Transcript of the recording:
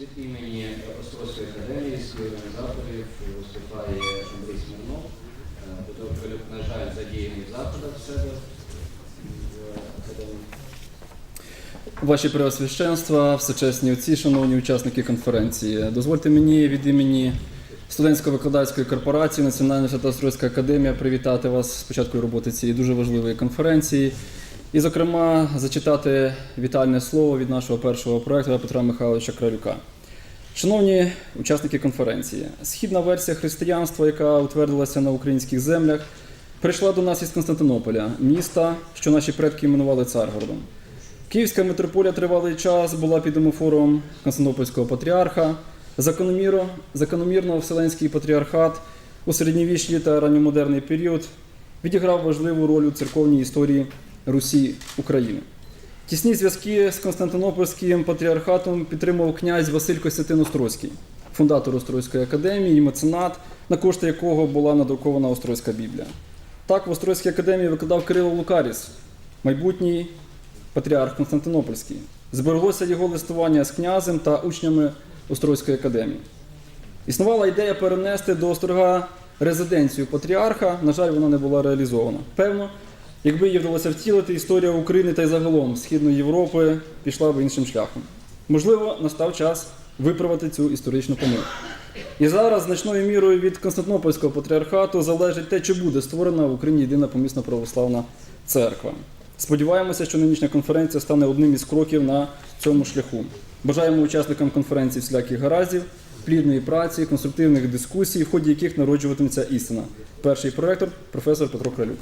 Від імені Острозької академії співорганізаторів виступає Андрій Смирнов. Петро на жаль, задіяний в заходах в себе в академії. Ваші преосвященства, всечесні отці, шановні учасники конференції, дозвольте мені від імені студентсько-викладацької корпорації Національна Свято-Острозька академія привітати вас з початкою роботи цієї дуже важливої конференції. І, зокрема, зачитати вітальне слово від нашого першого проектора Петра Михайловича Кралюка. Шановні учасники конференції, східна версія християнства, яка утвердилася на українських землях, прийшла до нас із Константинополя, міста, що наші предки іменували Царгородом. Київська митрополія тривалий час була під омофором Константинопольського патріарха. Закономірно, закономірно Вселенський патріархат у середньовічний та ранньомодерний період відіграв важливу роль у церковній історії Русі України. Тісні зв'язки з Константинопольським патріархатом підтримував князь Василь Костянтин Острозький, фундатор Острозької академії і меценат, на кошти якого була надрукована Острозька Біблія. Так в Острозькій академії викладав Кирило Лукаріс, майбутній патріарх Константинопольський. Збереглося його листування з князем та учнями Острозької академії. Існувала ідея перенести до Острога резиденцію патріарха, на жаль, вона не була реалізована. Певно, якби її вдалося втілити, історія України та й загалом Східної Європи пішла б іншим шляхом. Можливо, настав час виправити цю історичну помилку. І зараз значною мірою від Константинопольського патріархату залежить те, чи буде створена в Україні єдина помісна православна церква. Сподіваємося, що нинішня конференція стане одним із кроків на цьому шляху. Бажаємо учасникам конференції всіляких гараздів, плідної праці, конструктивних дискусій, в ході яких народжуватиметься істина. Перший проектор професор Петро Кралюк.